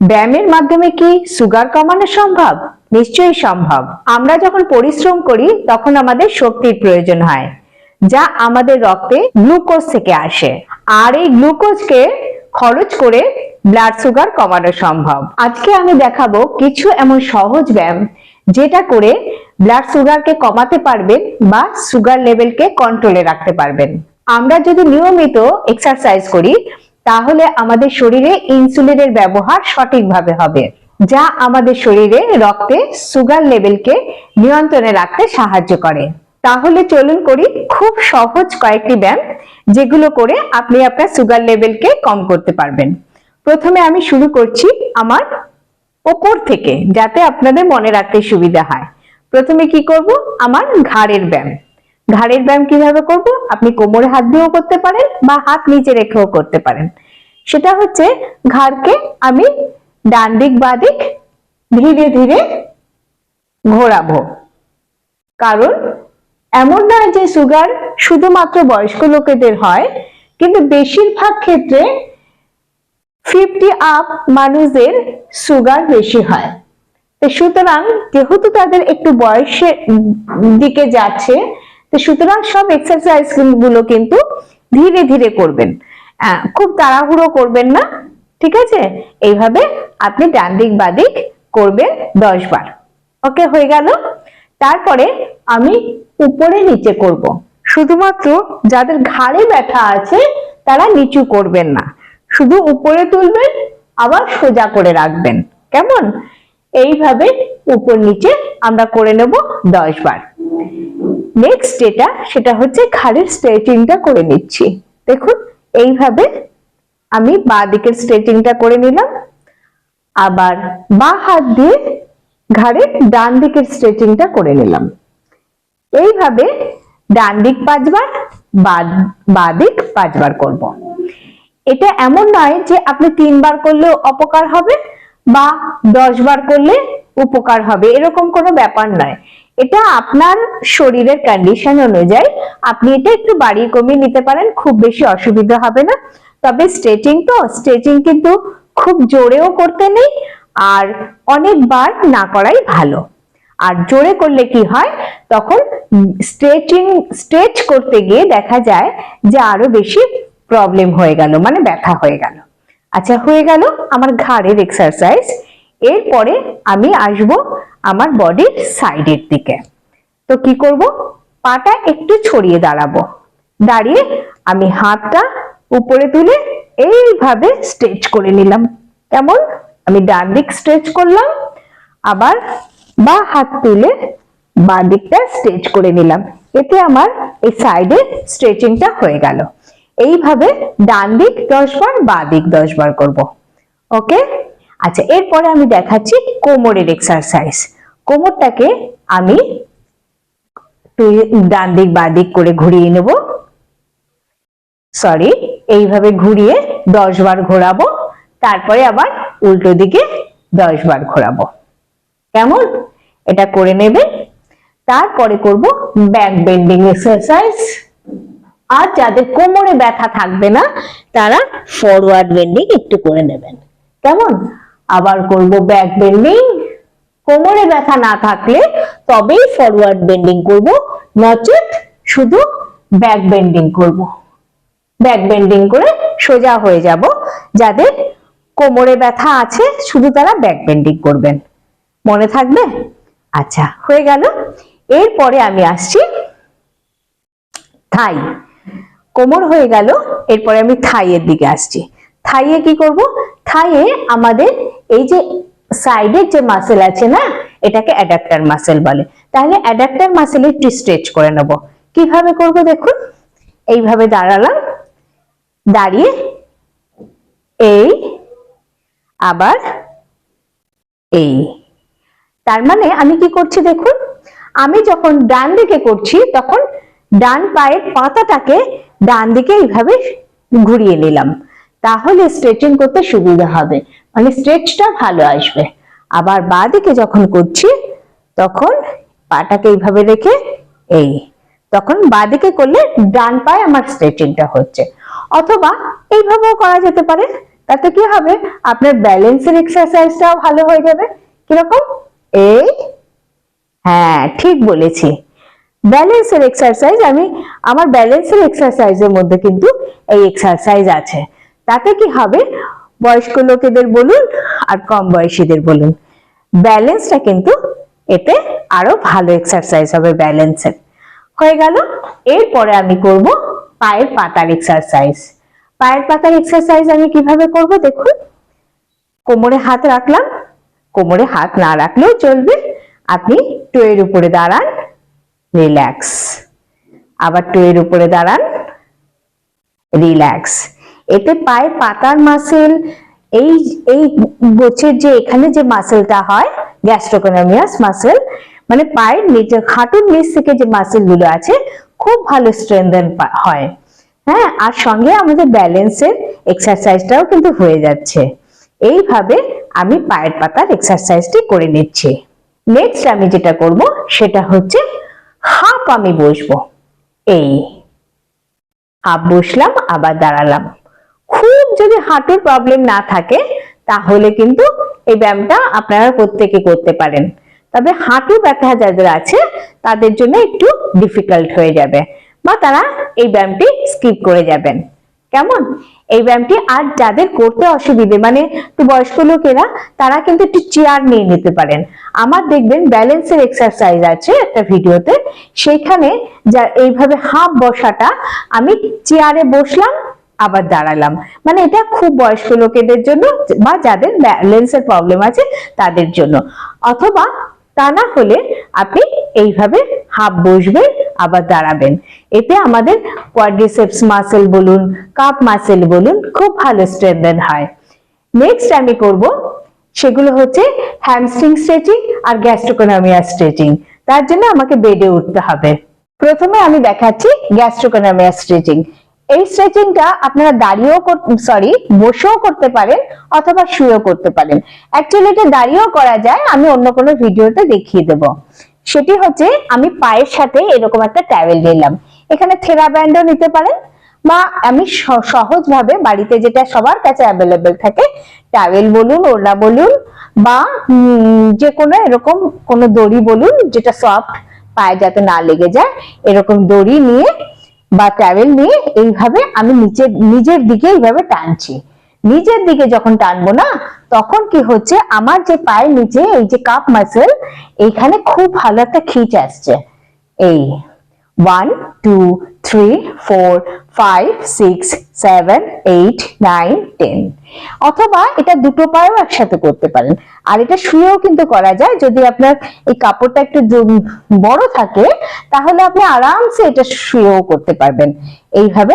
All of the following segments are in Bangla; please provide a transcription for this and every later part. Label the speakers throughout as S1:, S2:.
S1: ব্যায়ামের মাধ্যমে কি সুগার কমানো সম্ভব? নিশ্চয়ই সম্ভব। আমরা যখন পরিশ্রম করি, তখন আমাদের শক্তির প্রয়োজন হয়, যা আমাদের রক্তে গ্লুকোজ থেকে আসে। আর এই গ্লুকোজকে খরচ করে ব্লাড সুগার কমানো সম্ভব। আজকে আমি দেখাবো কিছু এমন সহজ ব্যায়াম, যেটা করে ব্লাড সুগারকে কমাতে পারবেন বা সুগার লেভেলকে কন্ট্রোলে রাখতে পারবেন। আমরা যদি নিয়মিত এক্সারসাইজ করি তাহলে আমাদের শরীরে ইনসুলিনের ব্যবহার সঠিকভাবে হবে, যা আমাদের শরীরে রক্তে সুগার লেভেলকে নিয়ন্ত্রণে রাখতে সাহায্য করে। তাহলে চলুন করি খুব সহজ কয়েকটি ব্যায়াম, যেগুলো করে আপনি আপনার সুগার লেভেলকে কম করতে পারবেন। প্রথমে আমি শুরু করছি আমার ওপর থেকে, যাতে আপনাদের মনে রাখতে সুবিধা হয়। প্রথমে কি করব? আমার ঘাড়ের ব্যায়াম। ঘাড়ের ব্যায়াম কীভাবে করব? আপনি কোমরে হাত দিয়েও করতে পারেন বা হাত নিচে রেখেও করতে পারেন। সেটা হচ্ছে ঘাড়কে আমি ডান দিক, বাঁ দিক ধীরে ধীরে ঘোরাবো। কারণ এমন নয় যে সুগার শুধুমাত্র বয়স্ক লোকেদের হয়, কিন্তু বেশিরভাগ ক্ষেত্রে ফিফটি আপ মানুষদের সুগার বেশি হয়। সুতরাং যেহেতু তাদের একটু বয়সের দিকে যাচ্ছে তো সুতরাং সব এক্সারসাইজগুলো কিন্তু ধীরে ধীরে করবেন। খুব তাড়াহুড়ো করবেন না, ঠিক আছে? এইভাবে আপনি ডান দিক বাদিক করবেন দশ বার। ওকে হয়ে গেল। তারপরে আমি উপরে নিচে করব। শুধুমাত্র যাদের ঘাড়ে ব্যথা আছে, তারা নিচু করবেন না। শুধু উপরে তুলবেন, আবার সোজা করে রাখবেন। কেমন? এইভাবে উপর নিচে আমরা করে নেব দশ বার। নেক্সট যেটা, সেটা হচ্ছে ঘাড়ের স্ট্রেচিংটা করে নিচ্ছি। দেখুন, এইভাবে আমি বা দিকের স্ট্রেচিংটা করে নিলাম। আবার বা হাত দিয়ে ঘাড়ের ডান দিকের স্ট্রেচিংটা করে নিলাম। এইভাবে ডান দিক পাঁচবার, বা- দিক পাঁচবার করব। এটা এমন নয় যে আপনি তিনবার করলেও অপকার হবে বা দশ বার করলে উপকার হবে, এরকম কোনো ব্যাপার নয়। এটা আপনার শরীরের কন্ডিশন অনুযায়ী। আপনি এটা একটু বাড়িয়ে কমিয়ে নিতে পারেন, খুব বেশি অসুবিধা হবে না। তবে স্ট্রেচিং তো স্ট্রেচিং কিন্তু খুব জোরেও করতে নেই আর অনেকবার না করাই ভালো। আর জোরে করলে কি হয়, তখন স্ট্রেচিং স্ট্রেচ করতে গিয়ে দেখা যায় যে আরও বেশি প্রবলেম হয়ে গেল মানে ব্যথা হয়ে গেল। আচ্ছা হয়ে গেল আমার ঘাড়ের এক্সারসাইজ এরপরে আমি আসব আমার বডির সাইডের দিকে। তো কি করব? পাটা একটু ছড়িয়ে দাঁড়াবো। দাঁড়িয়ে আমি হাতটা উপরে তুলে এইভাবে স্ট্রেচ করে নিলাম। কেমন? আমি ডান দিক স্ট্রেচ করলাম, আবার বা হাত তুলে বাঁ দিকটা স্ট্রেচ করে নিলাম। এতে আমার এই সাইডে স্ট্রেচিংটা হয়ে গেল। এইভাবে ডান দিক দশ বার, বা দিক দশ বার করব। ওকে আচ্ছা এরপরে আমি দেখাচ্ছি কোমরের এক্সারসাইজ কোমরটাকে আমি ডান দিক, বা দিক করে ঘুরিয়ে নেব। সরি এইভাবে ঘুরিয়ে দশ বার ঘোরাবো। তারপরে আবার উল্টো দিকে দশ বার ঘোরাবো। কেমন? এটা করে নেবে। তারপরে করব ব্যাক বেন্ডিং এক্সারসাইজ আর যাদের কোমরে ব্যথা থাকবে না, তারা ফরওয়ার্ড বেন্ডিং একটু করে নেবেন। কেমন? আবার করব ব্যাক বেন্ডিং কোমরে ব্যথা না থাকলে তবেই ফরওয়ার্ড বেন্ডিং করব। নচেত শুধু ব্যাক বেন্ডিং করব। ব্যাক বেন্ডিং করে সোজা হয়ে যাব। যাদের কোমরে ব্যথা আছে, শুধু তারা ব্যাক বেন্ডিং করবেন। মনে থাকবে? আচ্ছা হয়ে গেল। এরপরে আমি আসছি থাই কোমর হয়ে গেল, এরপরে আমি থাইয়ের দিকে আসছি। থাইয়ে কি করব? থাইয়ে আমাদের এই যে সাইডের যে মাসেল আছে না, এটাকে অ্যাডাক্টার মাসেল বলে। তাহলে অ্যাডাক্টার মাসেল একটু স্ট্রেচ করে নেব। কীভাবে করব দেখুন? এইভাবে দাঁড়ালাম। দাঁড়িয়ে এই, আবার এই। তার মানে আমি কি করছি দেখুন? আমি যখন ডান দিকে করছি, তখন ডান পায়ের পাতাটাকে ডান দিকে এইভাবে ঘুরিয়ে নিলাম। তাহলে স্ট্রেচিং করতে সুবিধা হবে। মানে স্ট্রেচটা ভালো আসবে। আবার বা দিকে যখন করছি, তখন পাটাকে এইভাবে রেখে এই, তখন বাঁদিকে করলে ডান পায়ে আমার স্ট্রেচিংটা হচ্ছে। অথবা এইভাবেও করা যেতে পারে। তাতে কি হবে? আপনার ব্যালেন্সের এক্সারসাইজটাও ভালো হয়ে যাবে। কীরকম? এই হ্যাঁ ঠিক বলেছি। ব্যালেন্সের এক্সারসাইজ আমি, আমার ব্যালেন্সের এক্সারসাইজের মধ্যে কিন্তু এই এক্সারসাইজ আছে। তাতে কি হবে? বয়স্ক লোকেদের বলুন আর কম বয়সীদের বলুন। ব্যালেন্সটা কিন্তু এতে আরও ভালো এক্সারসাইজ হবে ব্যালেন্সের। হয়ে গেল, এরপরে আমি করব পায়ের পাতার এক্সারসাইজ পায়ের পাতার এক্সারসাইজ আমি কীভাবে করব দেখুন। কোমরে হাত রাখলাম, কোমরে হাত না রাখলেও চলবে। আপনি টোয়ের উপরে দাঁড়ান রিল্যাক্স আবার টোয়ের উপরে দাঁড়ান রিল্যাক্স এতে পায়ে পাতার মাসেল এই এই গোছের যে এখানে যে মাসেলটা হয় গ্যাস্ট্রোকোনমিয়াস মাসেল মানে পায়ের নিচে, হাঁটুর নিচ থেকে যে মাসেলগুলো আছে, খুব ভালো স্ট্রেংথেন হয়। হ্যাঁ আর সঙ্গে আমাদের ব্যালেন্সের এক্সারসাইজটাও কিন্তু হয়ে যাচ্ছে। এইভাবে আমি পায়ের পাতার এক্সারসাইজটি করে নিচ্ছি। নেক্সট আমি যেটা করব, সেটা হচ্ছে হাফ আমি বসবো। এই, হাফ বসলাম, আবার দাঁড়ালাম। যদি হাঁটুর প্রবলেম না থাকে, তাহলে কিন্তু এই ব্যায়ামটা আপনারা প্রত্যেকে করতে পারেন। তবে হাঁটু ব্যথা যাদের আছে, তাদের জন্য একটু ডিফিকাল্ট হয়ে যাবে বা তারা এই ব্যায়ামটি স্কিপ করে যাবেন। কেমন? এই ব্যায়ামটি আর যাদের করতে অসুবিধে মানে একটু বয়স্ক লোকেরা, তারা কিন্তু একটু চেয়ার নিয়ে নিতে পারেন। আমার দেখবেন ব্যালেন্সের এক্সারসাইজ আছে একটা ভিডিওতে সেইখানে যা এইভাবে হাফ বসাটা, আমি চেয়ারে বসলাম আবার দাঁড়ালাম। মানে এটা খুব বয়স্ক লোকেদের জন্য বা যাদের ব্যালেন্সের প্রবলেম আছে তাদের জন্য। অথবা তা না হলে আপনি এইভাবে হাফ বসবেন, আবার দাঁড়াবেন। এতে আমাদের কোয়াড্রিসেপস মাসেল বলুন কাপ মাসেল বলুন, খুব ভালো স্ট্রেংথেন হয়। নেক্সট আমি করব, সেগুলো হচ্ছে হ্যামস্ট্রিং স্ট্রেচিং আর গ্যাস্ট্রোকোনমিয়া স্ট্রেচিং তার জন্য আমাকে বেডে উঠতে হবে। প্রথমে আমি দেখাচ্ছি গ্যাস্ট্রোকোনমিয়া স্ট্রেচিং এই স্ট্রেচিংটা আপনারা দাঁড়িয়েও সরি বসেও করতে পারেন অথবা শুয়েও করতে পারেন। অ্যাকচুয়ালি এটা দাঁড়িয়েও করা যায়, আমি অন্য কোনো ভিডিওতে দেখিয়ে দেব। সেটি হচ্ছে, আমি পায়ের সাথে এরকম একটা ট্যাবেল নিলাম। এখানে থেরা ব্যান্ডও নিতে পারেন, বা আমি সহজভাবে বাড়িতে যেটা সবার কাছে অ্যাভেলেবেল থাকে ট্যাবেল বলুন, ওড়না বলুন, বা যে কোনো এরকম কোনো দড়ি বলুন, যেটা সফট পায়ে যাতে না লেগে যায়, এরকম দড়ি নিয়ে বা ট্যাবেল নিয়ে এইভাবে আমি নিচের নিজের দিকে এইভাবে টানছি। নিচের দিকে যখন টানবো না, তখন কি হচ্ছে, আমার যে পায়ের নিচে এই যে কাপ মাসেল এইখানে খুব ভালো একটা খিচ আসছে। এই one two three four five six seven eight nine ten অথবা এটা দুটো পায়েও একসাথে করতে পারেন। আর এটা শুয়েও কিন্তু করা যায়। যদি আপনার এই কাপড়টা একটু বড় থাকে, তাহলে আপনি আরামসে এটা শুয়েও করতে পারবেন। এইভাবে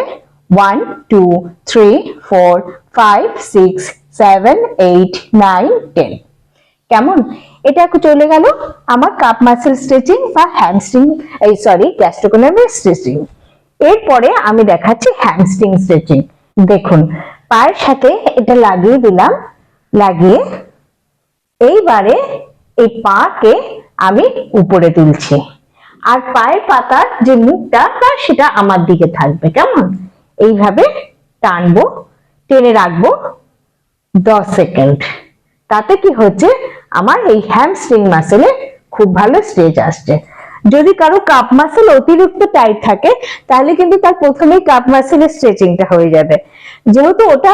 S1: one two three four five six seven eight nine ten কেমন? এটা চলে গেল আমার কাপ মাসেল স্ট্রেচিং বা হ্যামস্ট্রিং এই সরি গ্যাস্ট্রোকোনমি স্ট্রেচিং এরপরে আমি দেখাচ্ছি হ্যামস্ট্রিং স্ট্রেচিং দেখুন, পায়ের সাথে এটা লাগিয়ে দিলাম, লাগিয়ে এইবারে এই পাকে আমি উপরে তুলছি। আর পায়ের পাতার যে মুখটা সেটা আমার দিকে থাকবে, কেমন? এইভাবে টানবো, টেনে রাখব দশ সেকেন্ড। তাতে কি হচ্ছে? আমার এই হ্যামস্ট্রিং মাসেলে খুব ভালো স্ট্রেচ আসছে। যদি কারও কাপ মাসেল অতিরিক্ত টাইট থাকে, তাহলে কিন্তু তার প্রথমেই কাপ মাসেলের স্ট্রেচিংটা হয়ে যাবে। যেহেতু ওটা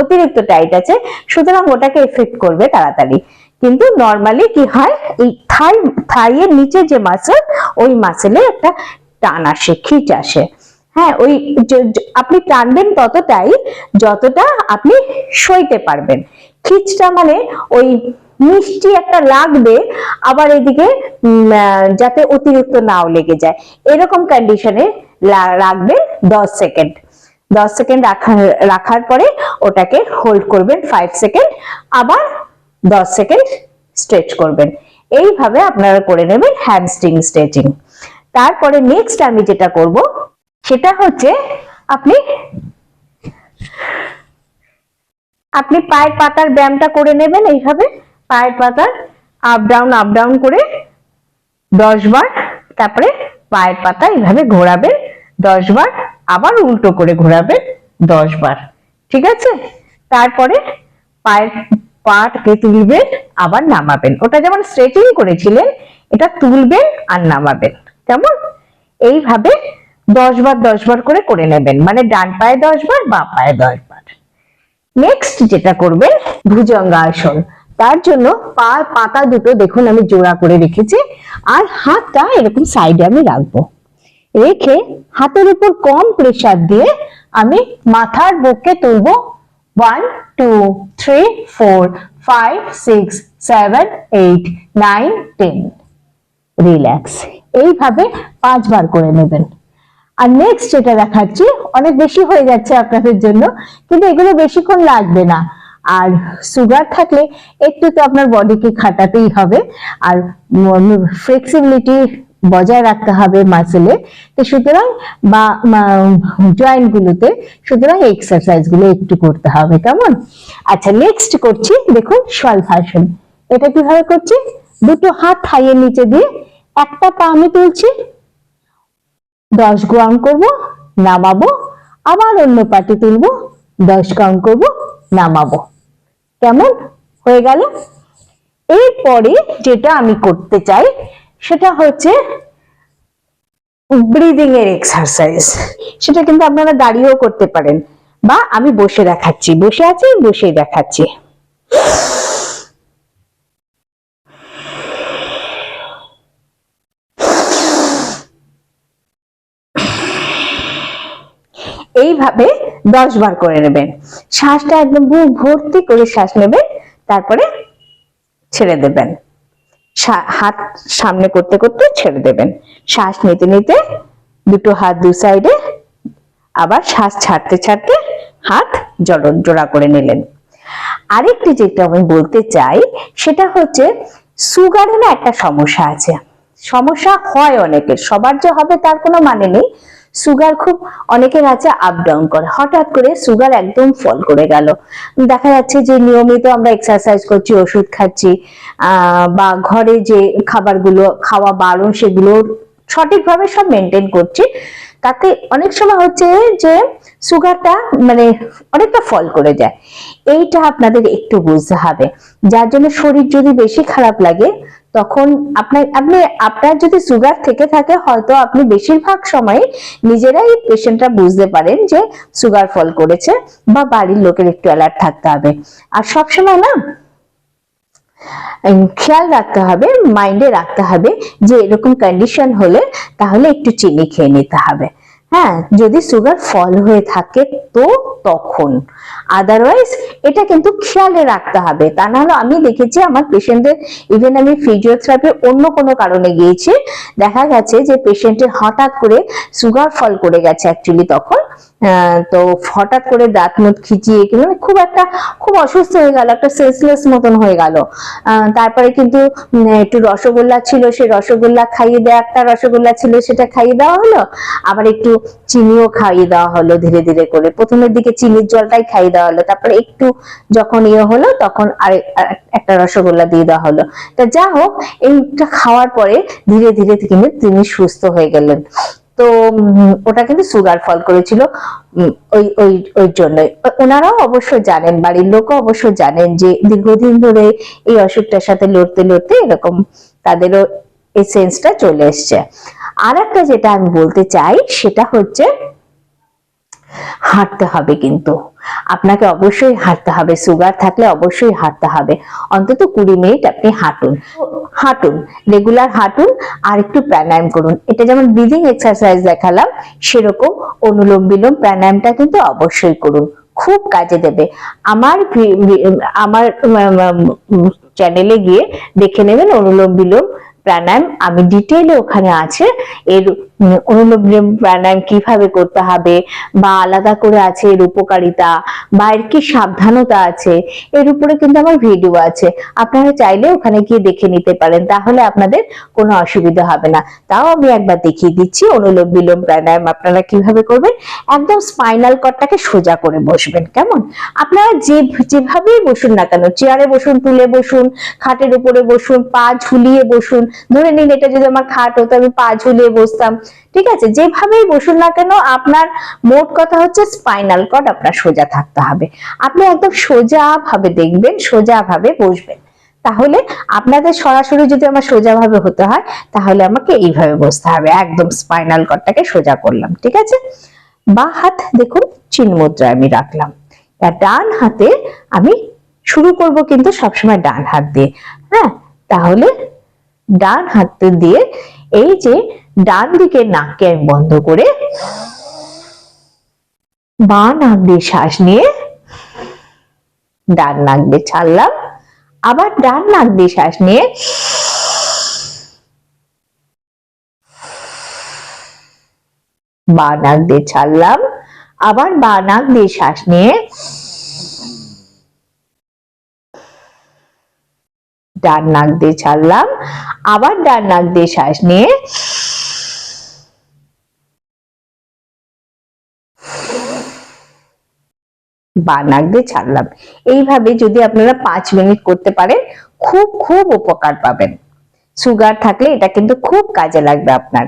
S1: অতিরিক্ত টাইট আছে, সুতরাং ওটাকে এফেক্ট করবে তাড়াতাড়ি। কিন্তু নর্মালি কি হয়? এই থাই থাইয়ের নিচে যে মাসেল ওই মাসেলে একটা টান আসে, খিচ আসে। হ্যাঁ ওই আপনি টানবেন ততটাই, যতটা আপনি সইতে পারবেন। খিচটা মানে ওই মিষ্টি একটা লাগবে, আবার এদিকে যাতে অতিরিক্ত নাও লেগে যায়। এরকম কন্ডিশনে রাখবেন দশ সেকেন্ড দশ সেকেন্ড রাখার পরে ওটাকে হোল্ড করবেন ফাইভ সেকেন্ড আবার দশ সেকেন্ড স্ট্রেচ করবেন। এইভাবে আপনারা করে নেবেন হ্যামস্ট্রিং স্ট্রেচিং তারপরে নেক্সট আমি যেটা করব, সেটা হচ্ছে আপনি আপনি পায়ের পাতার ব্যায়ামটা করে নেবেন এইভাবে। পায়ের পাতার আপ ডাউন আপ ডাউন করে দশ বার, তারপরে পায়ের পাতা এইভাবে ঘোরাবেন, দশ বার, আবার উল্টো করে ঘোরাবেন দশ বার, ঠিক আছে? তারপরে পায়ের পাটকে তুলবেন, আবার নামাবেন। ওটা যেমন স্ট্রেচিং করেছিলেন, এটা তুলবেন আর নামাবেন। কেমন? এইভাবে দশ বার দশ বার করে করে নেবেন। মানে ডান পায়ে দশ বার, বা পায়ে দশ বার। নেক্সট যেটা করবেন, ভুজঙ্গাসন। তার জন্য পা পাতা দুটো দেখুন আমি জোড়া করে রেখেছি, আর হাতটা এরকম সাইডে আমি রাখব। রেখে হাতের উপর কম প্রেসার দিয়ে আমি মাথার বুককে তুলবো। One two three four five six seven eight nine ten relax এইভাবে পাঁচবার করে নেবেন। আর নেক্সট যেটা দেখাচ্ছি, অনেক বেশি হয়ে যাচ্ছে আপনাদের জন্য, কিন্তু এগুলো বেশিক্ষণ লাগবে না। আর সুগার থাকলে একটু তো আপনার বডিকে খাটাতেই হবে। আর ফ্লেক্সিবিলিটি বজায় রাখতে হবে মাসেলে তো সুতরাং বা জয়েন্ট গুলোতে সুতরাং এক্সারসাইজগুলো একটু করতে হবে, কেমন? আচ্ছা নেক্সট করছি, দেখুন শলভাসন এটা কীভাবে করছি? দুটো হাত থাইয়ের নিচে দিয়ে একটা পা আমি তুলছি, দশ গ্রাউন্ড করব, নামাবো, আবার অন্য পাটি তুলবো, দশ কাউন্ট করব, নামাবো। কেমন? হয়ে গেল। এরপরে যেটা আমি করতে চাই, সেটা হচ্ছে ব্রিদিং এর এক্সারসাইজ সেটা কিন্তু আপনারা দাঁড়িয়েও করতে পারেন। বা আমি বসে দেখাচ্ছি। বসে আছি বসেই দেখাচ্ছি। এইভাবে দশ বার করে নেবেন। শ্বাসটা একদম বুক ভর্তি করে শ্বাস নেবেন, তারপরে ছেড়ে দেবেন। হাত সামনে করতে করতে ছেড়ে দেবেন। শ্বাস নিতে নিতে দুটো হাত দু সাইডে আবার শ্বাস ছাড়তে ছাড়তে হাত জড়ো, জোড়া করে নিলেন। আরেকটি যেটা আমি বলতে চাই, সেটা হচ্ছে সুগারে না একটা সমস্যা আছে। সমস্যা হয় অনেকের, সবার যে হবে তার কোনো মানে নেই। সুগার খুব অনেকের আছে আপ ডাউন করে। হঠাৎ করে সুগার একদম ফল করে গেল। দেখা যাচ্ছে যে নিয়মিত আমরা এক্সারসাইজ করছি, ওষুধ খাচ্ছি বা ঘরে যে খাবারগুলো, খাওয়া বারণ সেগুলো সঠিকভাবে সব মেনটেন করছি। তাতে অনেক সময় হচ্ছে যে সুগারটা মানে অনেকটা ফল করে যায়। এইটা আপনাদের একটু বুঝতে হবে। যার জন্য শরীর যদি বেশি খারাপ লাগে তখন আপনার, আপনি, আপনার যদি সুগার থেকে থাকে, হয়তো আপনি বেশিরভাগ সময় নিজেরাই পেশেন্টরা বুঝতে পারেন যে সুগার ফল করেছে বা বাড়ির লোকের একটু অ্যালার্ট থাকতে হবে। আর সবসময় না খেয়াল রাখতে হবে মাইন্ডে রাখতে হবে যে এরকম কন্ডিশন হলে তাহলে একটু চিনি খেয়ে নিতে হবে। হ্যাঁ যদি সুগার ফল হয়ে থাকে তো তখন। আদারওয়াইজ এটা কিন্তু খেয়ালে রাখতে হবে। তা না হলে আমি দেখেছি আমার পেশেন্টদের ইভেন আমি ফিজিওথেরাপি অন্য কোনো কারণে গিয়েছি, দেখা গেছে যে পেশেন্টের হঠাৎ করে সুগার ফল করে গেছে অ্যাকচুয়ালি তখন। তো হঠাৎ করে দাঁত মুখ খিচিয়ে কি মানে খুব একটা, খুব অসুস্থ হয়ে গেল, একটা সেন্সলেস মতন হয়ে গেল। তারপরে কিন্তু একটু রসগোল্লা ছিল সেই রসগোল্লা খাইয়ে দেওয়া একটা রসগোল্লা ছিল, সেটা খাইয়ে দেওয়া হলো। আবার একটু চিনিও খাইয়ে দেওয়া হলো ধীরে ধীরে করে। প্রথমের দিকে চিনির জলটাই খাইয়ে দেওয়া হলো। তারপরে একটু যখন ইয়ে হলো, তখন আর একটা রসগোল্লা দিয়ে দেওয়া হলো। তা যা হোক, এইটা খাওয়ার পরে ধীরে ধীরে কিন্তু তিনি সুস্থ হয়ে গেলেন। তো ওটা কিন্তু সুগার ফল করেছিল ওই ওই ওই জন্যই। ওনারাও অবশ্য জানেন, বাড়ির লোকও অবশ্য জানেন যে দীর্ঘদিন ধরে এই অসুখটার সাথে লড়তে লড়তে এরকম তাদেরও এই সেন্সটা চলে এসছে। আর একটা যেটা আমি বলতে চাই, সেটা হচ্ছে হাঁটতে হবে কিন্তু। আপনাকে অবশ্যই হাঁটতে হবে। সুগার থাকলে অবশ্যই হাঁটতে হবে। অন্তত কুড়ি মিনিট আপনি হাঁটুন। হাঁটুন। রেগুলার হাঁটুন আর একটু প্রাণায়াম করুন। এটা যেমন ব্রিদিং এক্সারসাইজ দেখালাম, সেরকম অনুলোম বিলোম প্রাণায়ামটা কিন্তু অবশ্যই করুন। খুব কাজে দেবে। আমার আমার চ্যানেলে গিয়ে দেখে নেবেন অনুলোম বিলোম প্রাণায়াম আমি ডিটেইলে ওখানে আছে। এর অনুলোম প্রাণায়াম কীভাবে করতে হবে বা আলাদা করে আছে এর উপকারিতা বা এর কি সাবধানতা আছে, এর উপরে কিন্তু আমার ভিডিও আছে। আপনারা চাইলে ওখানে গিয়ে দেখে নিতে পারেন, তাহলে আপনাদের কোনো অসুবিধা হবে না। তাও আমি একবার দেখিয়ে দিচ্ছি অনুলোম বিলোম প্রাণায়াম আপনারা কীভাবে করবেন, একদম স্পাইনাল কর্ডটাকে সোজা করে বসবেন, কেমন? আপনারা যে, যেভাবেই বসুন না কেন চেয়ারে বসুন তুলে বসুন, খাটের উপরে বসুন, পা ঝুলিয়ে বসুন ধরে নিন এটা যদি আমার খাট হতো, আমি পা ঝুলিয়ে বসতাম। ঠিক আছে? যেভাবেই বসুন না কেন, আপনার মোট কথা হচ্ছে স্পাইনাল কর্ড আপনার সোজা থাকতে হবে। আপনি একদম সোজা ভাবে দেখবেন সোজা ভাবে বসবেন। তাহলে আপনাদের সরাসরি যদি আমার সোজা ভাবে হতে হয়, তাহলে আমাকে এইভাবে বসতে হবে। একদম স্পাইনাল কর্ডটাকে সোজা করলাম, ঠিক আছে? বা হাত, দেখুন, চিন মুদ্রায় আমি রাখলাম। ডান হাতে আমি শুরু করব কিন্তু সবসময় ডান হাত দিয়ে। হ্যাঁ? তাহলে ডান হাত দিয়ে এই যে ডান দিকের নাককে আমি বন্ধ করে বা নাক দিয়ে শ্বাস নিয়ে ডান নাক দিয়ে ছাড়লাম। আবার ডান নাক দিয়ে শ্বাস নিয়ে বা নাক দিয়ে ছাড়লাম। আবার বা নাক দিয়ে শ্বাস নিয়ে ডান নাক দিয়ে ছাড়লাম। আবার ডান নাক দিয়ে শ্বাস নিয়ে বা নাক দিয়ে ছাড়লাম। এইভাবে যদি আপনারা পাঁচ মিনিট করতে পারেন, খুব খুব উপকার পাবেন। সুগার থাকলে এটা কিন্তু খুব কাজে লাগবে আপনার।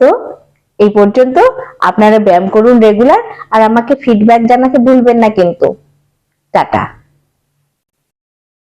S1: তো এই পর্যন্ত আপনারা ব্যায়াম করুন রেগুলার আর আমাকে ফিডব্যাক জানাতে ভুলবেন না কিন্তু। টাটা।